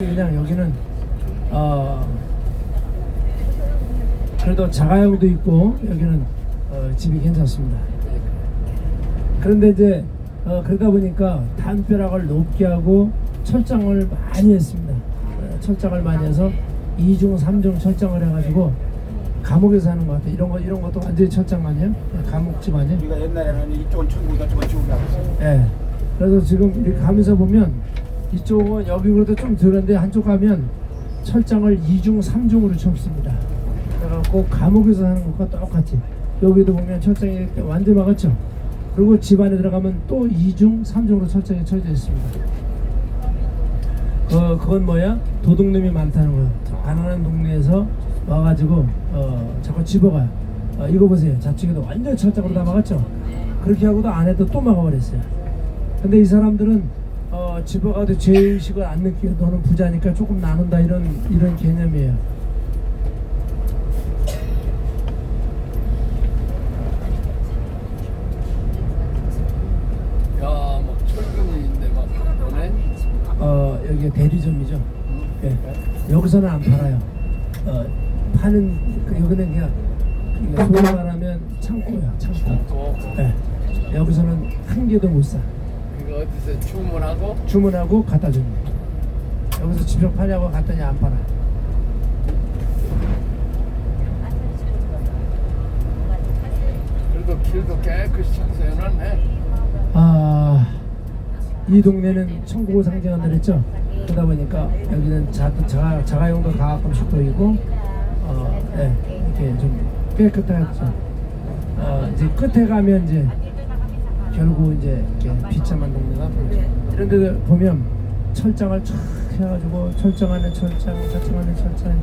그냥 여기는 어 그래도 자가용도 있고 여기는 어, 집이 괜찮습니다. 그런데 이제 어, 그러다 보니까 담벼락을 높게 하고 철장을 많이 했습니다. 어, 철장을 많이 해서 2중, 3중 철장을 해가지고 감옥에서 하는 것 같아요. 이런 거 이런 것도 완전히 철장 아니에요? 감옥집 아니에요? 우리가 옛날에는 이쪽은 천국이다 저건 지옥이라고 했어요. 예. 그래서 지금 이렇게 가면서 보면 이쪽은 여기 그래도 좀 덜한데 한쪽 가면 철장을 2중, 3중으로 쳤습니다. 그래갖고 감옥에서 하는 것과 똑같이 여기도 보면 철장이 이렇게 완전 막았죠. 그리고 집 안에 들어가면 또 2중, 3중으로 철장이 쳐져 있습니다. 어, 그건 뭐야? 도둑놈이 많다는 거야. 저 가난한 동네에서 와가지고 어, 자꾸 집어가요. 어, 이거 보세요. 좌측에도 완전 철장으로 다 막았죠. 그렇게 하고도 안에도 또 막아버렸어요. 근데 이 사람들은 어, 집어가도 죄의식을 안 느끼고 너는 부자니까 조금 나눈다 이런 이런 개념이에요. 야, 뭐 철근인데 막 그러네. 어, 여기가 대리점이죠. 예. 여기서는 안 팔아요. 어, 파는 그 여기는 그냥 소위 말하면 창고야, 창고. 또 예. 여기서는 한 개도 못 사. 어디서 주문하고 주문하고 갖다 줍니다. 여기서 집에 파냐고 갔더니 안 팔아. 그래도 길도 깨끗이 청소해놨네. 아, 이 동네는 천국을 상징한다 그랬죠? 그러다 보니까 여기는 자, 자가, 자가용도 가끔씩 보이고, 어, 네, 이렇게 좀 깨끗하죠. 어, 이제 끝에 가면 이제 결국 이제 이렇게 비참한 동네가 보이죠. 이런 데들 보면 철장을 쫙 해가지고 철장 안에 철장, 철장 안에 철장.